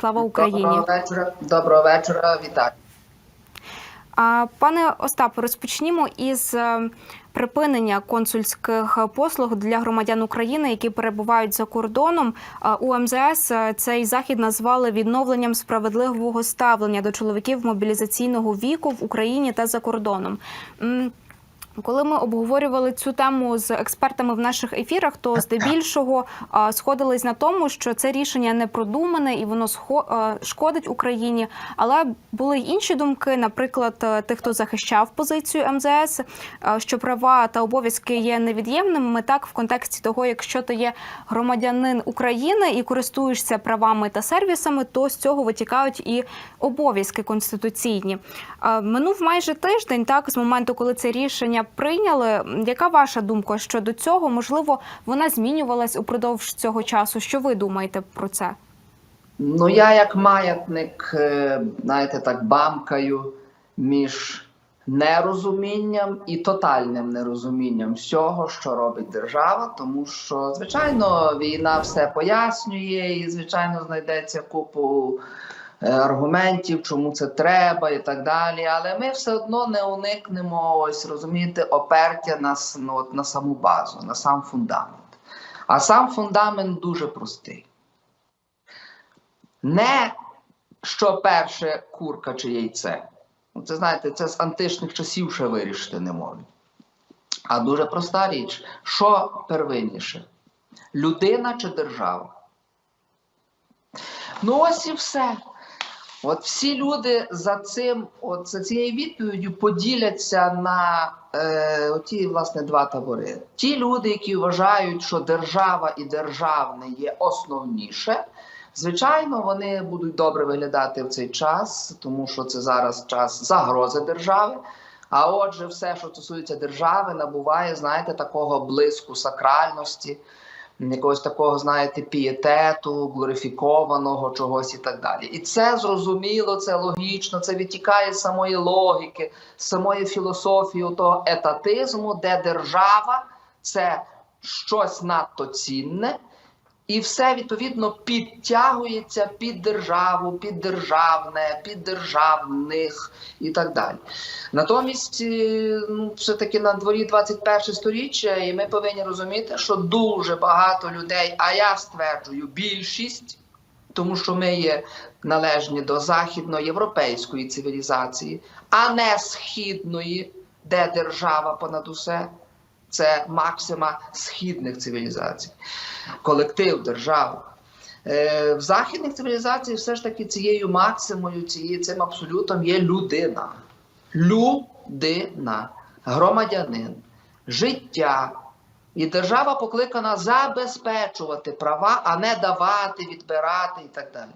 Слава Україні! Доброго вечора. Доброго вечора. Вітаю. Пане Остапе, розпочнімо із е, припинення консульських послуг для громадян України, які перебувають за кордоном. У МЗС е, цей захід назвали відновленням справедливого ставлення до чоловіків мобілізаційного віку в Україні та за кордоном. Коли ми обговорювали цю тему з експертами в наших ефірах, то здебільшого сходились на тому, що це рішення не продумане і воно шкодить Україні. Але були й інші думки, наприклад, е, тих, хто захищав позицію МЗС, е, що права та обов'язки є невід'ємними. Так, в контексті того, якщо ти є громадянин України і користуєшся правами та сервісами, то з цього витікають і обов'язки конституційні. Е, Минув майже тиждень, так з моменту, коли це рішення прийняли. Яка ваша думка щодо цього? Можливо, вона змінювалась упродовж цього часу. Що ви думаєте про це? Ну, я як маятник, е, знаєте, так бамкаю між нерозумінням і тотальним нерозумінням всього, що робить держава, тому що, звичайно, війна все пояснює, і, звичайно, знайдеться купу аргументів, чому це треба і так далі. Але ми все одно не уникнемо ось розумієте, опертя на, ну, от, на саму базу, на сам фундамент. А сам фундамент дуже простий. Не що перше курка чи яйце. Ну, Це знаєте, це з античних часів ще вирішити не можуть. А дуже проста річ: що первинніше? Людина чи держава? Ну, ось і все. От всі люди за цим, от за цією відповіддю поділяться на е, оті, власне, два табори. Ті люди, які вважають, що держава і державне є основніше, звичайно, вони будуть добре виглядати в цей час, тому що це зараз час загрози держави. А отже, все, що стосується держави, набуває, знаєте, такого блиску сакральності, якогось такого, знаєте, пієтету, глорифікованого чогось і так далі. І це зрозуміло, це логічно, це витікає з самої логіки, з самої філософії того етатизму, де держава це щось надто цінне. І все відповідно підтягується під державу, під державне, під державних і так далі. Натомість, е, ну, все-таки на дворі 21 сторіччя, і ми повинні розуміти, що дуже багато людей, а я стверджую, більшість, тому що ми є належні до західноєвропейської цивілізації, а не східної, де держава понад усе. Це максима східних цивілізацій, колектив, держава. Е, в західних цивілізаціях все ж таки цією максимою, цією, цим абсолютом є людина. Людина, громадянин, життя. І держава покликана забезпечувати права, а не давати, відбирати і так далі.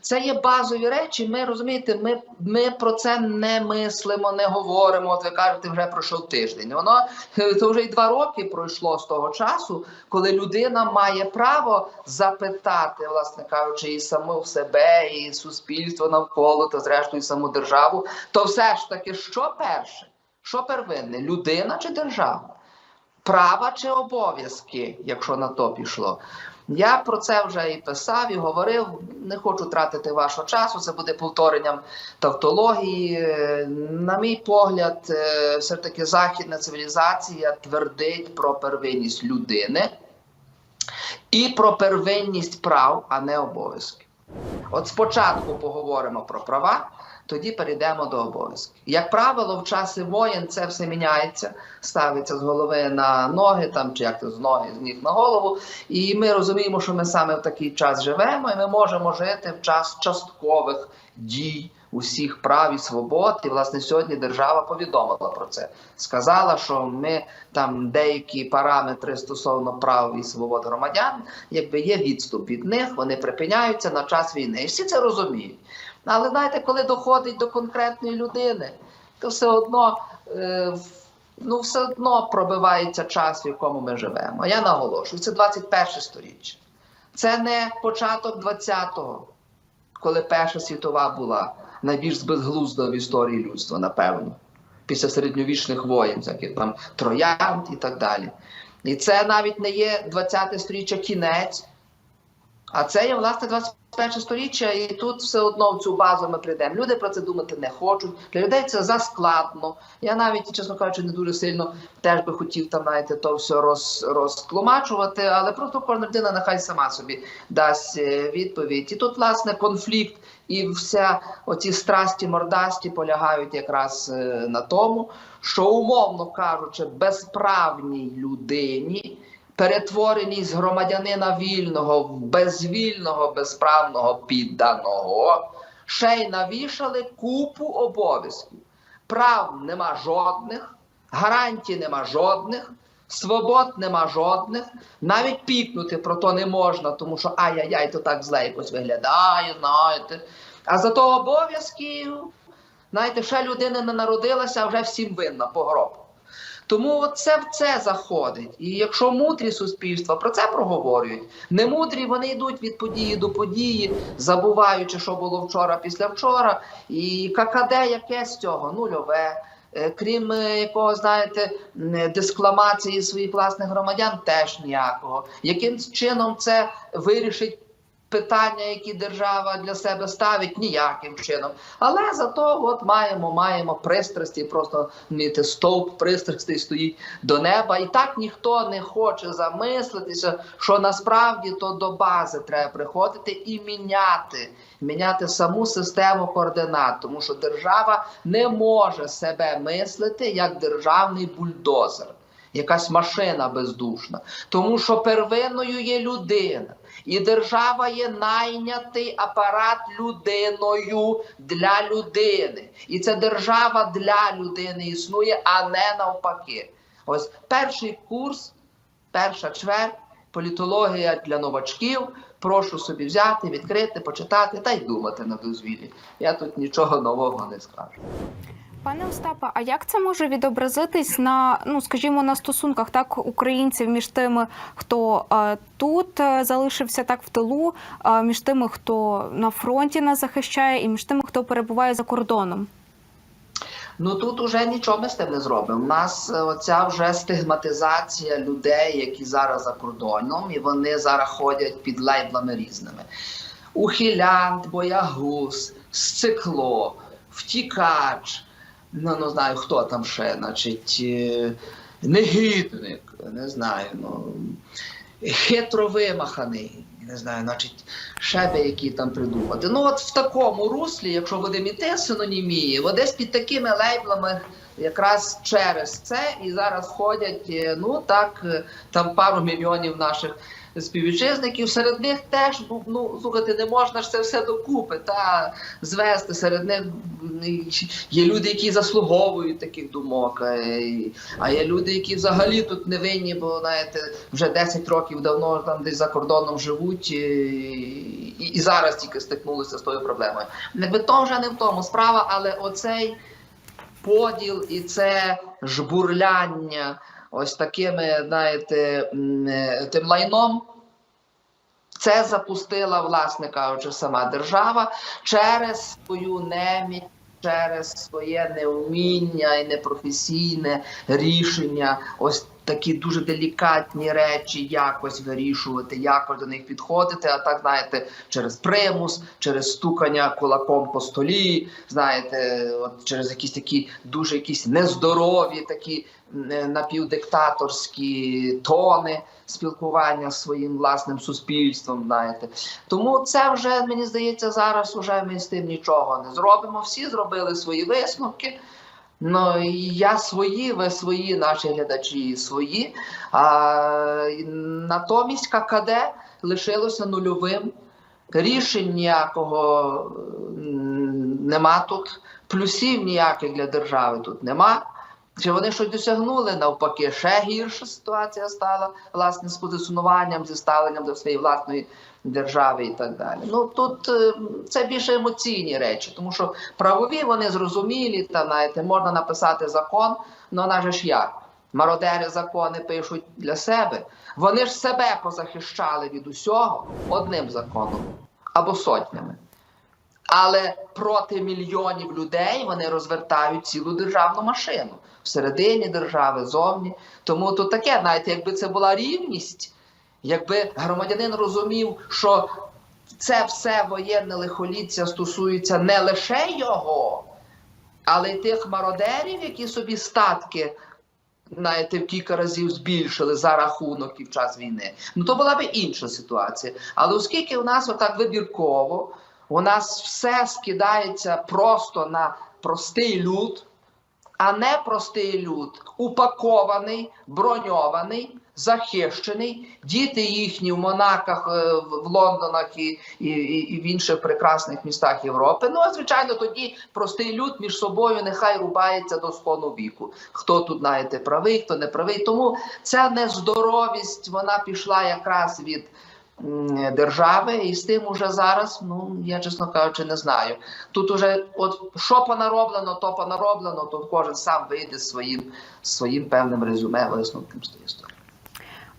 Це є базові речі. Ми розумієте, ми, ми про це не мислимо, не говоримо. От ви кажете, вже пройшов тиждень. Воно це вже й два роки пройшло з того часу, коли людина має право запитати, власне кажучи, і саму себе, і суспільство навколо, та зрештою саму державу. То все ж таки, що перше? Що первинне? Людина чи держава? Права чи обов'язки, якщо на то пішло. Я про це вже і писав, і говорив. Не хочу тратити вашого часу. Це буде повторенням тавтології. На мій погляд, е, все ж таки західна цивілізація твердить про первинність людини і про первинність прав, а не обов'язків. От спочатку поговоримо про права, тоді перейдемо до обов'язків. Як правило, в часи воєн це все міняється, ставиться з голови на ноги, там чи як то з ноги з ніг на голову. І ми розуміємо, що ми саме в такий час живемо, і ми можемо жити в час часткових дій. Усіх прав і свобод, і власне сьогодні держава повідомила про це. Сказала, що ми там деякі параметри стосовно прав і свобод громадян, якби є відступ від них, вони припиняються на час війни. І всі це розуміють. Але знаєте, коли доходить до конкретної людини, то все одно е, ну, все одно пробивається час, в якому ми живемо. Я наголошую, це 21 сторіччя. Це не початок 20-го, коли Перша світова була найбільш безглузда в історії людства, напевно, після середньовічних воєн, всяких там троянд і так далі. І це навіть не є 20 сторіччя кінець, а це є власне 21 сторіччя, і тут все одно в цю базу ми прийдемо. Люди про це думати не хочуть. Для людей це заскладно. Я навіть, чесно кажучи, не дуже сильно теж би хотів там, знаєте, то все роз, розтлумачувати, але просто кожна людина нехай сама собі дасть е, відповідь. І тут, власне, конфлікт і вся оці страсті мордасті полягають якраз е, на тому, що, умовно кажучи, безправній людині перетвореній з громадянина вільного в безвільного, безправного підданого, ще й навішали купу обов'язків. Прав нема жодних, гарантій нема жодних, свобод нема жодних. Навіть пікнути про то не можна, тому що ай-яй-яй, то так зле якось виглядає, знаєте. А зато обов'язків, знаєте, ще людина не народилася, а вже всім винна по гробу. Тому це в це заходить. І якщо мудрі суспільства про це проговорюють, не мудрі вони йдуть від події до події, забуваючи, що було вчора після вчора. І ККД яке з цього? Нульове. Е, Крім е, якого, знаєте, дискламації своїх власних громадян, теж ніякого. Яким чином це вирішить питання, які держава для себе ставить, ніяким чином. Але зато от маємо, маємо пристрасті, просто знаєте, стовп пристрастей стоїть до неба. І так ніхто не хоче замислитися, що насправді то до бази треба приходити і міняти, міняти саму систему координат, тому що держава не може себе мислити як державний бульдозер. Якась машина бездушна, тому що первинною є людина, і держава є найнятий апарат людиною для людини. І це держава для людини існує, а не навпаки. Ось перший курс, перша чверть, політологія для новачків. Прошу собі взяти, відкрити, почитати та й думати на дозвіллі. Я тут нічого нового не скажу. Пане Остапе, а як це може відобразитись на ну скажімо на стосунках так українців між тими, хто е, тут е, залишився так в тилу, е, між тими, хто на фронті нас захищає, і між тими, хто перебуває за кордоном? Ну тут уже нічого ми з тим не зробимо. У нас е, оця вже стигматизація людей, які зараз за кордоном, і вони зараз ходять під лейблами різними. Ухилянт, боягуз, сцикло, втікач. Ну, не знаю, хто там ще, значить, е, негідник, не знаю, ну, хитро вимаханий, не знаю, значить, ще які там придумати. Ну, от в такому руслі, якщо будемо йти синонімії, от десь під такими лейблами якраз через це і зараз ходять, е, ну так, е, там пару мільйонів наших співвітчизників. Серед них теж ну слухайте, не можна ж це все докупи та звести. Серед них є люди, які заслуговують таких думок. а А є люди, які взагалі тут не винні, бо знаєте, вже 10 років давно там десь за кордоном живуть і, і, і зараз тільки стикнулися з тою проблемою. Якби то вже не в тому справа, але оцей поділ і це жбурляння ось такими, знаєте, е, тим лайном. Це запустила, власне кажучи, сама держава через свою неміч, через своє неуміння і непрофесійне рішення. Ось такі дуже делікатні речі якось вирішувати, якось до них підходити. А так, знаєте, через примус, через стукання кулаком по столі, знаєте, от через якісь такі дуже якісь нездорові, такі напівдиктаторські тони спілкування з своїм власним суспільством. Знаєте, тому це вже мені здається, зараз вже ми з тим нічого не зробимо. Всі зробили свої висновки. Ну я свої, ви свої, наші глядачі свої. А натомість ККД лишилося нульовим. Рішень ніякого нема тут, плюсів ніяких для держави тут нема. Чи вони щось досягнули? Навпаки, ще гірша ситуація стала власне з позиціонуванням, зі ставленням до своєї власної держави і так далі. Ну тут е, це більше емоційні речі, тому що правові вони зрозумілі, та знаєте, можна написати закон, але вона ж як? Мародери закони пишуть для себе. Вони ж себе позахищали від усього одним законом або сотнями. Але проти мільйонів людей вони розвертають цілу державну машину всередині держави, зовні. Тому тут таке, знаєте, якби це була рівність, якби громадянин розумів, що це все воєнне лихоліття стосується не лише його, але й тих мародерів, які собі статки. Знаєте, в кілька разів збільшили за рахунок і в час війни. Ну то була б інша ситуація. Але оскільки у нас отак вибірково, у нас все скидається просто на простий люд, а не простий люд, упакований, броньований, захищений. Діти їхні в Монаках, е, в Лондонах і, і, і в інших прекрасних містах Європи. Ну, а звичайно, тоді простий люд між собою нехай рубається до склону віку. Хто тут, знаєте, правий, хто не правий. Тому ця нездоровість вона пішла якраз від держави, і з тим уже зараз, ну я чесно кажучи, не знаю. Тут уже, от що понароблено, то понароблено, то кожен сам вийде своїм, своїм певним резюме, висновком з тієї історії.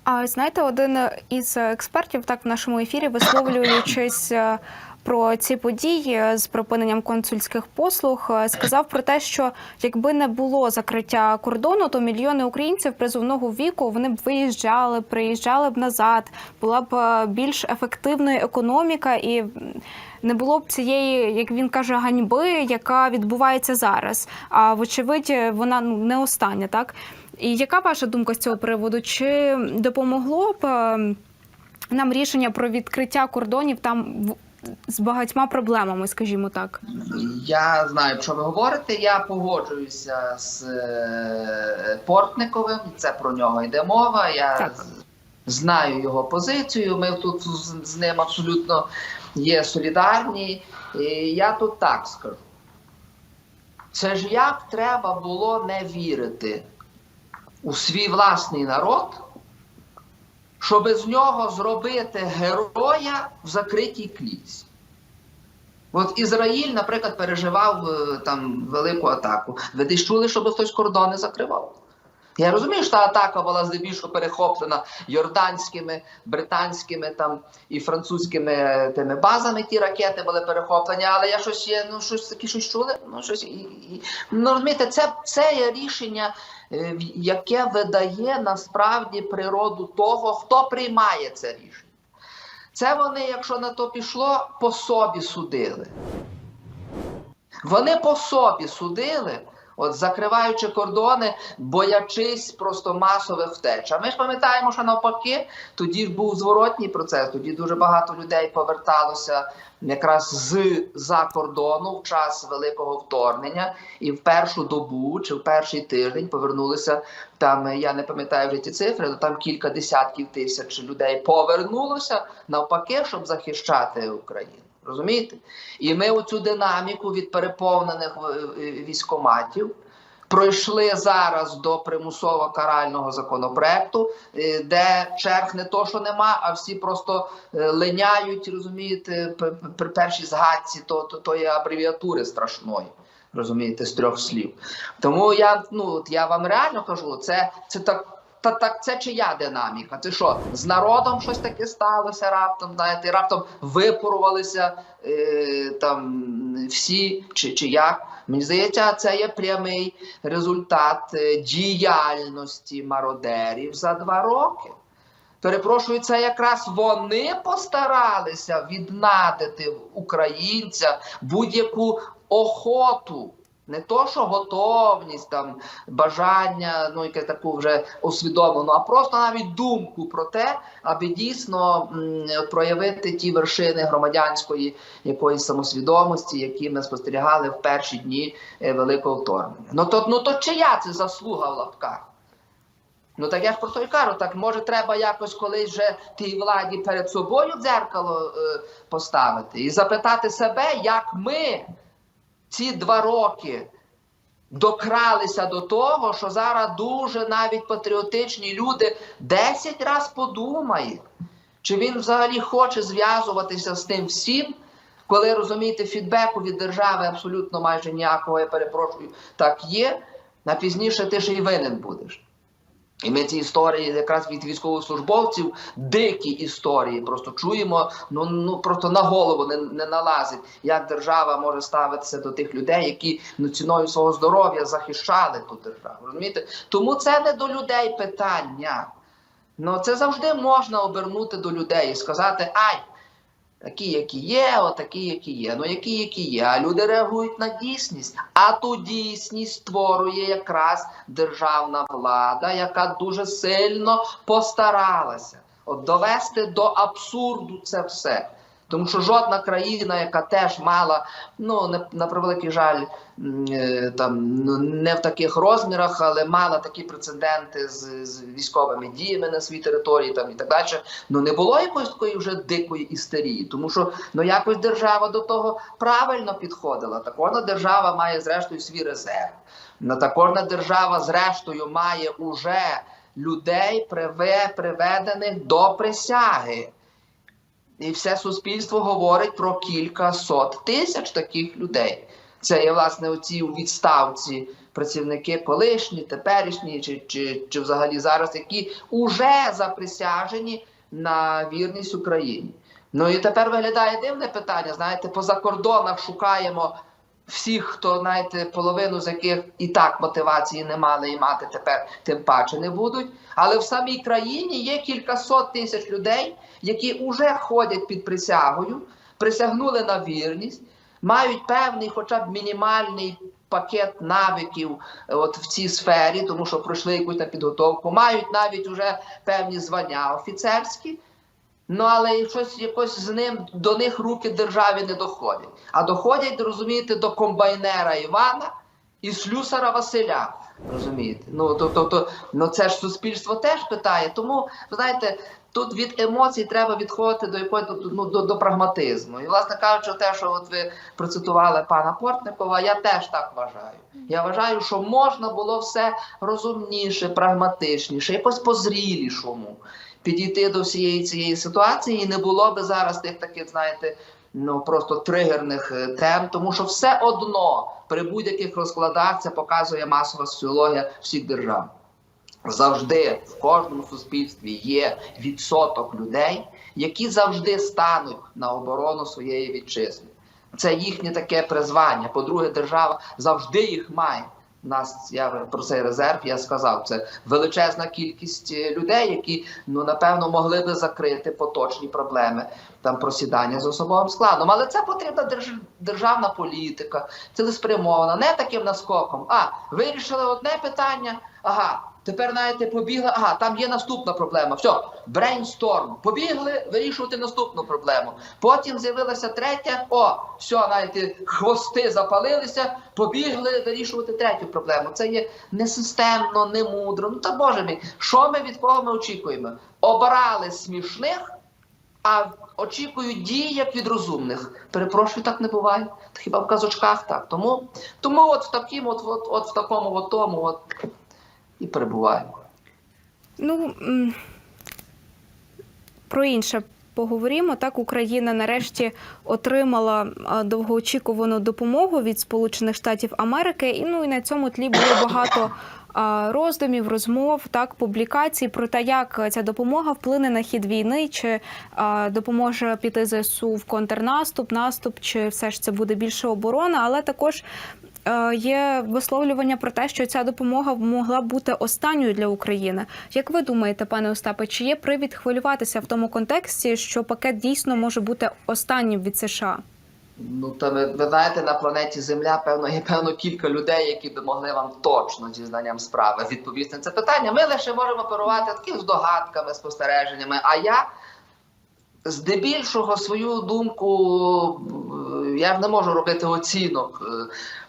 А знаєте, один із експертів так в нашому ефірі, висловлюючись е, про ці події з припиненням консульських послуг, е, сказав про те, що якби не було закриття кордону, то мільйони українців призовного віку вони б виїжджали, приїжджали б назад, була б е, більш ефективною економіка і. Не було б цієї, як він каже, ганьби, яка відбувається зараз. А вочевидь, вона ну не остання, так і яка ваша думка з цього приводу? Чи допомогло б е, нам рішення про відкриття кордонів там з багатьма проблемами, скажімо так? Я знаю, що ви говорите. Я погоджуюся з е, Портниковим. Це про нього йде мова. Я Так. знаю його позицію. Ми тут з ним абсолютно є солідарні. І я тут так скажу. Це ж як треба було не вірити у свій власний народ, щоб з нього зробити героя в закритій клітці. От Ізраїль, наприклад, переживав е, там велику атаку. Ви десь чули, щоб хтось кордони закривав? Я розумію, що та атака була здебільшого перехоплена йорданськими, британськими там і французькими е, тими базами. Ті ракети були перехоплені, але я щось є, ну щось таке щось чули. Ну щось і, і ну розумієте, це, це є рішення, яке видає насправді природу того, хто приймає це рішення. Це вони, якщо на то пішло, по собі судили. Вони по собі судили, от закриваючи кордони, боячись просто масових втеч. А ми ж пам'ятаємо, що навпаки, тоді ж був зворотній процес. Тоді дуже багато людей поверталося якраз з за кордону в час великого вторгнення, і в першу добу чи в перший тиждень повернулися там. Я не пам'ятаю вже ті цифри, але там кілька десятків тисяч людей повернулося навпаки, щоб захищати Україну. Розумієте? І ми оцю динаміку від переповнених е, е, військоматів пройшли зараз до примусово карального законопроекту, е, де черг не то, що нема, а всі просто линяють, розумієте, при першій згадці то, то, тої абревіатури страшної. Розумієте, з трьох слів. Тому я ну я вам реально кажу, це, це так. Та так це чия динаміка? Це що з народом щось таке сталося раптом? Знаєте, раптом випорувалися е, там всі чи, чи як? Мені здається, це є прямий результат е, діяльності мародерів за два роки. Перепрошую, це якраз вони постаралися віднадити українця будь-яку охоту. Не то, що готовність, там, бажання, ну яке таку вже усвідомлену, а просто навіть думку про те, аби дійсно м, проявити ті вершини громадянської якоїсь самосвідомості, які ми спостерігали в перші дні е, великого вторгнення. Ну то, ну то чия це заслуга в лапках? Ну так я ж про то й кажу, так може треба якось колись вже тій владі перед собою дзеркало е, поставити і запитати себе, як ми ці два роки докралися до того, що зараз дуже навіть патріотичні люди 10 разів подумають, чи він взагалі хоче зв'язуватися з тим всім, коли розумієте, фідбеку від держави абсолютно майже ніякого, я перепрошую, так є, на пізніше ти ще й винен будеш. І ми ці історії якраз від військовослужбовців, дикі історії, просто чуємо, ну, ну просто на голову не, не налазить, як держава може ставитися до тих людей, які ну, ціною свого здоров'я захищали ту державу. Розумієте? Тому це не до людей питання. Ну це завжди можна обернути до людей і сказати: ай, Такі, які є, отакі, які є. Ну, які, які є. А люди реагують на дійсність. А ту дійсність створює якраз державна влада, яка дуже сильно постаралася от довести до абсурду це все. Тому що жодна країна, яка теж мала, ну не на превеликий жаль, е, там ну, не в таких розмірах, але мала такі прецеденти з, з військовими діями на своїй території, там і так далі. Ну не було якоїсь такої вже дикої істерії, тому що ну якось держава до того правильно підходила. Так кожна держава має зрештою свій резерв. На та кожна держава, зрештою, має уже людей приве, приведених до присяги. І все суспільство говорить про кілька сот тисяч таких людей. Це є, власне, оці у відставці працівники колишні, теперішні, чи, чи, чи взагалі зараз, які вже заприсяжені на вірність Україні. Ну і тепер виглядає дивне питання. Знаєте, по закордонах шукаємо всіх, хто, знаєте, половину з яких і так мотивації не мали і мати тепер тим паче не будуть. Але в самій країні є кількасот тисяч людей, які вже ходять під присягою, присягнули на вірність, мають певний, хоча б мінімальний пакет навиків е, от в цій сфері, тому що пройшли якусь там підготовку, мають навіть вже певні звання офіцерські. Ну, але щось якось з ним до них руки державі не доходять. А доходять, розумієте, до комбайнера Івана і слюсара Василя. Розумієте? Ну то, то, то, ну це ж суспільство теж питає. Тому знаєте, тут від емоцій треба відходити до якої ну, до, до прагматизму. І, власне кажучи, те, що от ви процитували пана Портникова, я теж так вважаю. Я вважаю, що можна було все розумніше, прагматичніше, якось по-зрілішому підійти до всієї цієї ситуації, і не було би зараз тих таких, знаєте, ну просто тригерних е, тем, тому що все одно при будь-яких розкладах це показує масова соціологія всіх держав. Завжди в кожному суспільстві є відсоток людей, які завжди стануть на оборону своєї вітчизни. Це їхнє таке призвання. По-друге, держава завжди їх має. Нас я про цей резерв я сказав. Це величезна кількість е, людей, які ну напевно могли би закрити поточні проблеми там просідання з особовим складом. Але це потрібна держ... державна політика, цілеспрямована, не таким наскоком. А вирішили одне питання. Ага, тепер знаєте, побігли. Ага, там є наступна проблема. Все, брейнсторм. Побігли вирішувати наступну проблему. Потім з'явилася третя. О, все, знаєте, хвости запалилися, побігли вирішувати третю проблему. Це є несистемно, не мудро. Ну та боже мій, що ми від кого ми очікуємо? Обрали смішних, а очікують дій як від розумних. Перепрошую, так не буває. Хіба в казочках так. Тому, тому от в такому, от, от, от в такому от тому от і перебуваємо. Ну про інше поговоримо. Так, Україна нарешті отримала довгоочікувану допомогу від Сполучених Штатів Америки. І ну і на цьому тлі було багато. Роздумів, розмов, так публікацій про те, як ця допомога вплине на хід війни, чи допоможе піти ЗСУ в контрнаступ, наступ, чи все ж це буде більше оборона, але також є висловлювання про те, що ця допомога могла бути останньою для України. Як ви думаєте, пане Остапе, чи є привід хвилюватися в тому контексті, що пакет дійсно може бути останнім від США? Ну, та ви, ви знаєте, на планеті Земля, певно, є певно кілька людей, які б могли вам точно зі знанням справи відповісти на це питання. Ми лише можемо оперувати такими здогадками, спостереженнями. А я здебільшого свою думку, е, я не можу робити оцінок.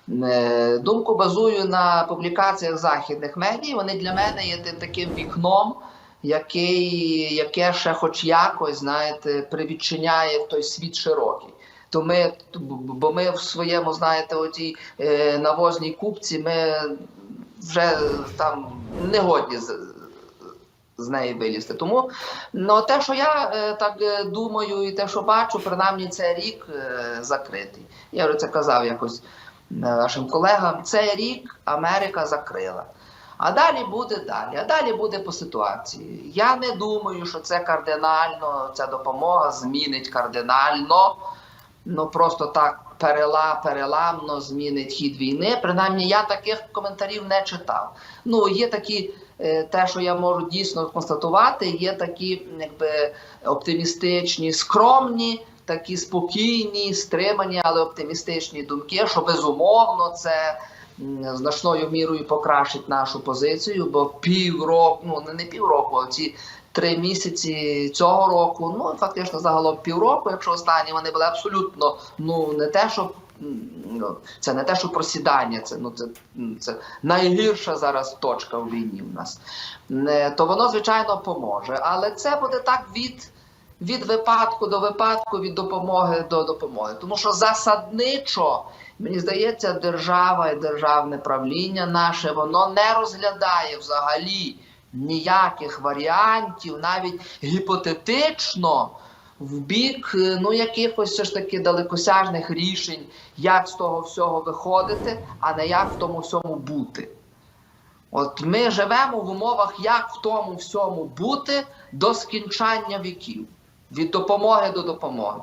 Е, Думку базую на публікаціях західних медій. Вони для мене є таким вікном, який, яке ще хоч якось, знаєте, привідчиняє той світ широкий. То ми, бо ми в своєму, знаєте, отій е, навозній купці, ми вже там не годні з, неї вилізти. Тому ну, те, що я е, так е, думаю, і те, що бачу, принаймні цей рік е, закритий. Я вже це казав якось нашим колегам. Цей рік Америка закрила. А далі буде далі. А далі буде по ситуації. Я не думаю, що це кардинально, ця допомога змінить кардинально ну просто так перела, переламно змінить хід війни. Принаймні, я таких коментарів не читав. Ну, є такі, е, те, що я можу дійсно констатувати, є такі якби оптимістичні, скромні. Такі спокійні, стримані, але оптимістичні думки, що безумовно це значною мірою покращить нашу позицію, бо півроку, ну не, півроку, а ці три місяці цього року, ну фактично загалом півроку, якщо останні вони були абсолютно ну не те, що ну, це не те, що просідання, це ну це, це найгірша зараз точка в війні в нас. Не, то воно звичайно поможе, але це буде так від. Від випадку до випадку, від допомоги до допомоги. Тому що засадничо, мені здається, держава і державне правління наше воно не розглядає взагалі ніяких варіантів, навіть гіпотетично, в бік е, ну, якихось все ж таки далекосяжних рішень, як з того всього виходити, а не як в тому всьому бути. От ми живемо в умовах, як в тому всьому бути до скінчання віків, від допомоги до допомоги.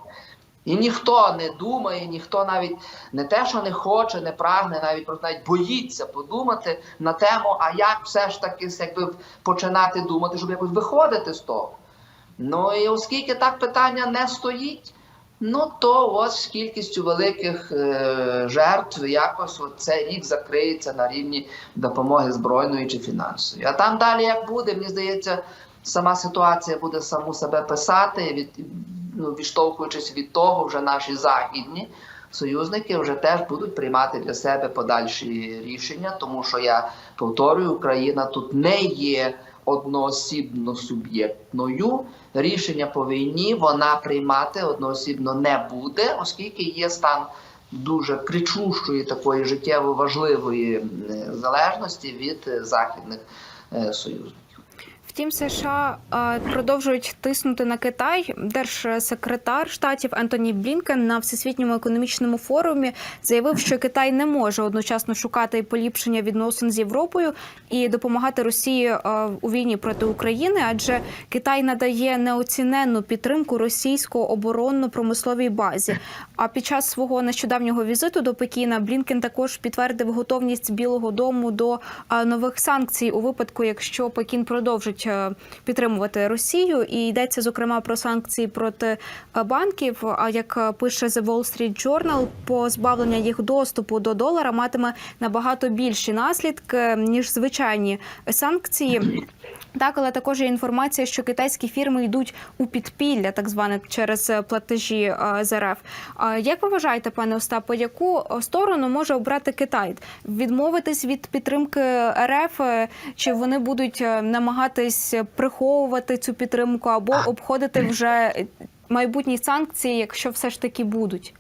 І ніхто не думає, ніхто навіть не те, що не хоче, не прагне, навіть просто навіть боїться подумати на тему, а як все ж таки якби, починати думати, щоб якось виходити з того. Ну і оскільки так питання не стоїть, ну то ось з кількістю великих е, жертв якось цей рік закриється на рівні допомоги збройної чи фінансової. А там далі як буде, мені здається, сама ситуація буде саму себе писати, від, ну, відштовхуючись від того, вже наші західні союзники вже теж будуть приймати для себе подальші рішення, тому що я повторюю, Україна тут не є одноосібно суб'єктною. Рішення по війні вона приймати одноосібно не буде, оскільки є стан дуже кричущої такої життєво важливої м, залежності від е, західних е, союзників. Втім, США е, продовжують тиснути на Китай. Держсекретар штатів Ентоні Блінкен на всесвітньому економічному форумі заявив, що Китай не може одночасно шукати поліпшення відносин з Європою і допомагати Росії е, у війні проти України, адже Китай надає неоціненну підтримку російсько оборонно-промисловій базі. А під час свого нещодавнього візиту до Пекіна Блінкен також підтвердив готовність Білого Дому до е, нових санкцій у випадку, якщо Пекін продовжить е, підтримувати Росію, і йдеться зокрема про санкції проти е, банків. А як е, пише The Wall Street Journal, позбавлення їх доступу до долара матиме набагато більші наслідки ніж звичайні санкції. Так, але також є інформація, що китайські фірми йдуть у підпілля, так зване через е, платежі е, з РФ. Як ви вважаєте, пане Остапе, яку сторону може обрати Китай? Відмовитись від підтримки РФ, е, чи вони будуть намагатись приховувати цю підтримку або обходити вже майбутні санкції, якщо все ж таки будуть?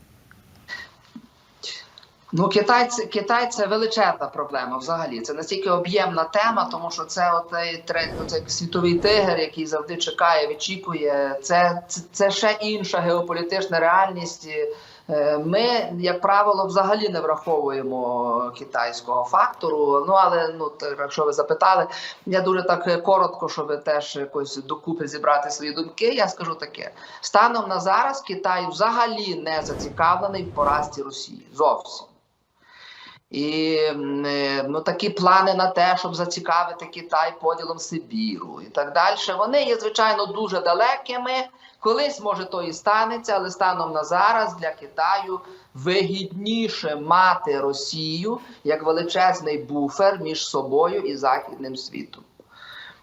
Ну, Китай, це- Китай це величезна проблема взагалі. Це настільки об'ємна тема, тому що це третій оцей світовий тигр, який завжди чекає, вичікує. Це, це, це ще інша геополітична реальність. Е, Ми, як правило, взагалі не враховуємо китайського фактору. Ну але ну якщо ви запитали, я дуже так коротко, щоб теж якось докупи зібрати свої думки. Я скажу таке: станом на зараз Китай взагалі не зацікавлений в поразці Росії зовсім. І е, ну, такі плани на те, щоб зацікавити Китай поділом Сибіру і так далі. Вони є, звичайно, дуже далекими. Колись може то і станеться, але станом на зараз для Китаю вигідніше мати Росію як величезний буфер між собою і західним світом.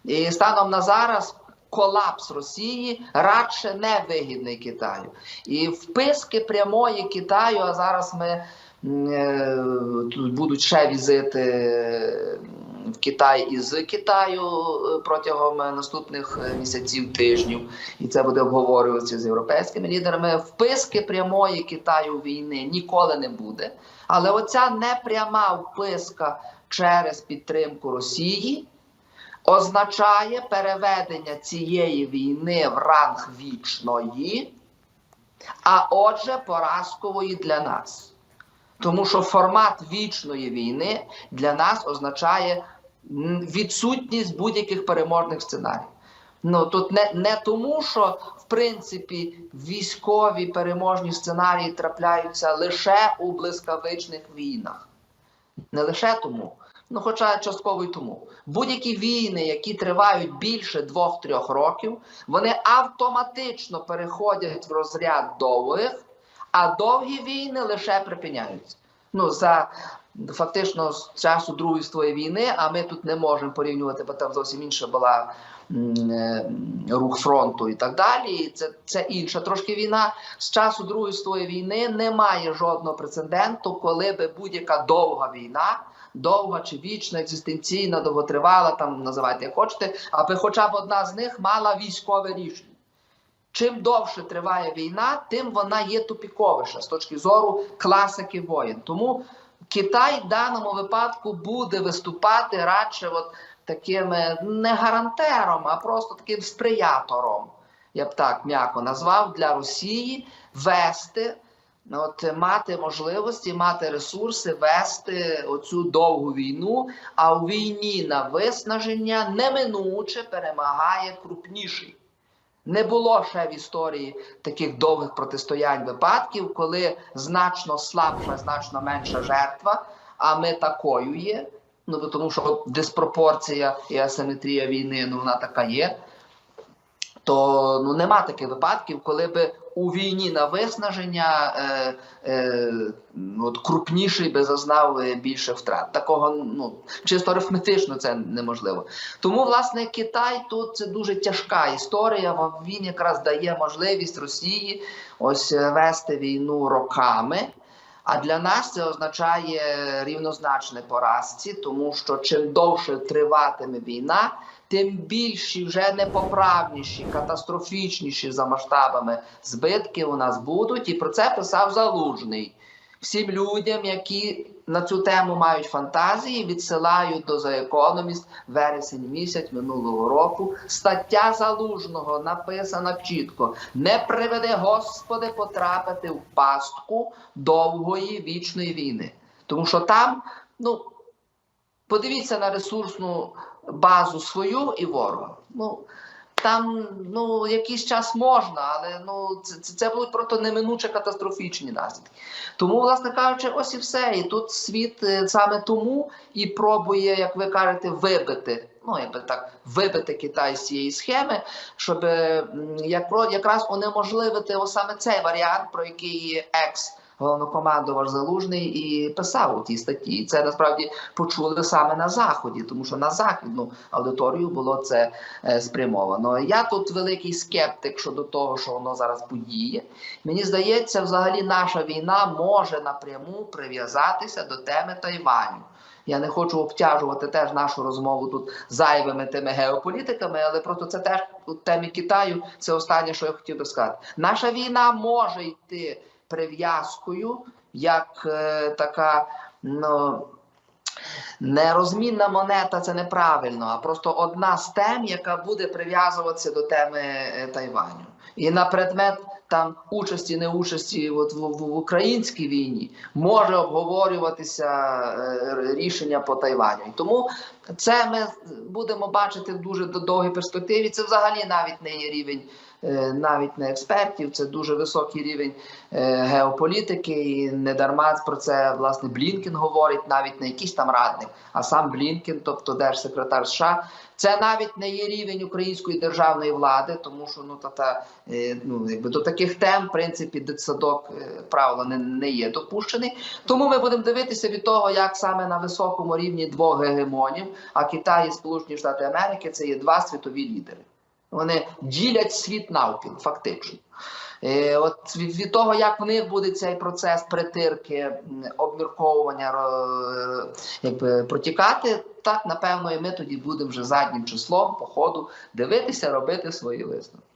І станом на зараз колапс Росії радше не вигідний Китаю. І вписки прямої Китаю, а зараз ми будуть ще візити е, в Китай із Китаю е, протягом е, наступних е, місяців, тижнів, і це буде обговорюватися з європейськими лідерами. Вписки прямої Китаю війни ніколи не буде. Але оця непряма вписка через підтримку Росії означає переведення цієї війни в ранг вічної, а отже, поразкової для нас. Тому що формат вічної війни для нас означає відсутність будь-яких переможних сценаріїв. Ну тут не, не тому, що в принципі військові переможні сценарії трапляються лише у блискавичних війнах. Не лише тому. Ну, хоча частково й тому. Будь-які війни, які тривають більше двох-трьох років, вони автоматично переходять в розряд довгих, а довгі війни лише припиняються. Ну, за фактично з часу Другої світової війни, а ми тут не можемо порівнювати, бо там зовсім інша була е, рух фронту і так далі. Це, це інша трошки війна. З часу Другої світової війни немає жодного прецеденту, коли би будь-яка довга війна, довга чи вічна, екзистенційна, довготривала, там називайте як хочете, аби хоча б одна з них мала військове рішення. Чим довше триває війна, тим вона є тупіковіша з точки зору класики воєн. Тому Китай в даному випадку буде виступати радше от таким не гарантером, а просто таким сприятором, я б так м'яко назвав, для Росії вести, от, мати можливості, мати ресурси вести оцю довгу війну. А у війні на виснаження неминуче перемагає крупніший. Не було ще в історії таких довгих протистоянь випадків, коли значно слабша, значно менша жертва, а ми такою є. Ну тому що диспропорція і асиметрія війни, ну вона така є. То ну нема таких випадків, коли би у війні на виснаження е, е, от крупніший би зазнав більше втрат. Такого ну чисто арифметично це неможливо. Тому, власне, Китай тут це дуже тяжка історія. Він якраз дає можливість Росії ось е, вести війну роками. А для нас це означає рівнозначне поразці, тому що чим довше триватиме війна, тим більші вже непоправніші, катастрофічніші за масштабами збитки у нас будуть. І про це писав Залужний. Всім людям, які на цю тему мають фантазії, відсилають до The Economist вересень місяць минулого року. Стаття залужного написана чітко: не приведе Господи потрапити в пастку довгої вічної війни. Тому що там, ну подивіться на ресурсну базу свою і ворога. Ну там ну якийсь час можна, але ну це, це, будуть просто неминуче катастрофічні наслідки. Тому, власне кажучи, ось і все. І тут світ е, саме тому і пробує, як ви кажете, вибити. Ну, якби так, вибити Китай з цієї схеми, щоб як, якраз унеможливити саме цей варіант, про який екс головнокомандувач Залужний і писав у тій статті. І це насправді почули саме на заході, тому що на західну аудиторію було це е, спрямовано. Я тут великий скептик щодо того, що воно зараз подіє. Мені здається, взагалі наша війна може напряму прив'язатися до теми Тайваню. Я не хочу обтяжувати теж нашу розмову тут зайвими тими геополітиками, але просто це теж у темі Китаю. Це останнє, що я хотів би сказати. Наша війна може йти прив'язкою, як е, така ну, нерозмінна монета, це неправильно, а просто одна з тем, яка буде прив'язуватися до теми е, Тайваню. І на предмет там участі, неучасті от в, в, в українській війні може обговорюватися е, рішення по Тайваню. І тому це ми будемо бачити в дуже довгій перспективі. Це взагалі навіть не є рівень. Е, Навіть не експертів, це дуже високий рівень е, геополітики, і не дарма про це власне Блінкен говорить, навіть не якийсь там радник, а сам Блінкен, тобто держсекретар США. Це навіть не є рівень української державної влади, тому що ну та, та е, ну якби до таких тем, в принципі, дитсадок правило не, не є допущений. Тому ми будемо дивитися від того, як саме на високому рівні двох гегемонів, а Китай і Сполучені Штати Америки це є два світові лідери. Вони ділять світ навпіл, фактично. І От від, від того, як в них буде цей процес притирки, обмірковування якби, протікати, так напевно, і ми тоді будемо вже заднім числом по ходу дивитися, робити свої висновки.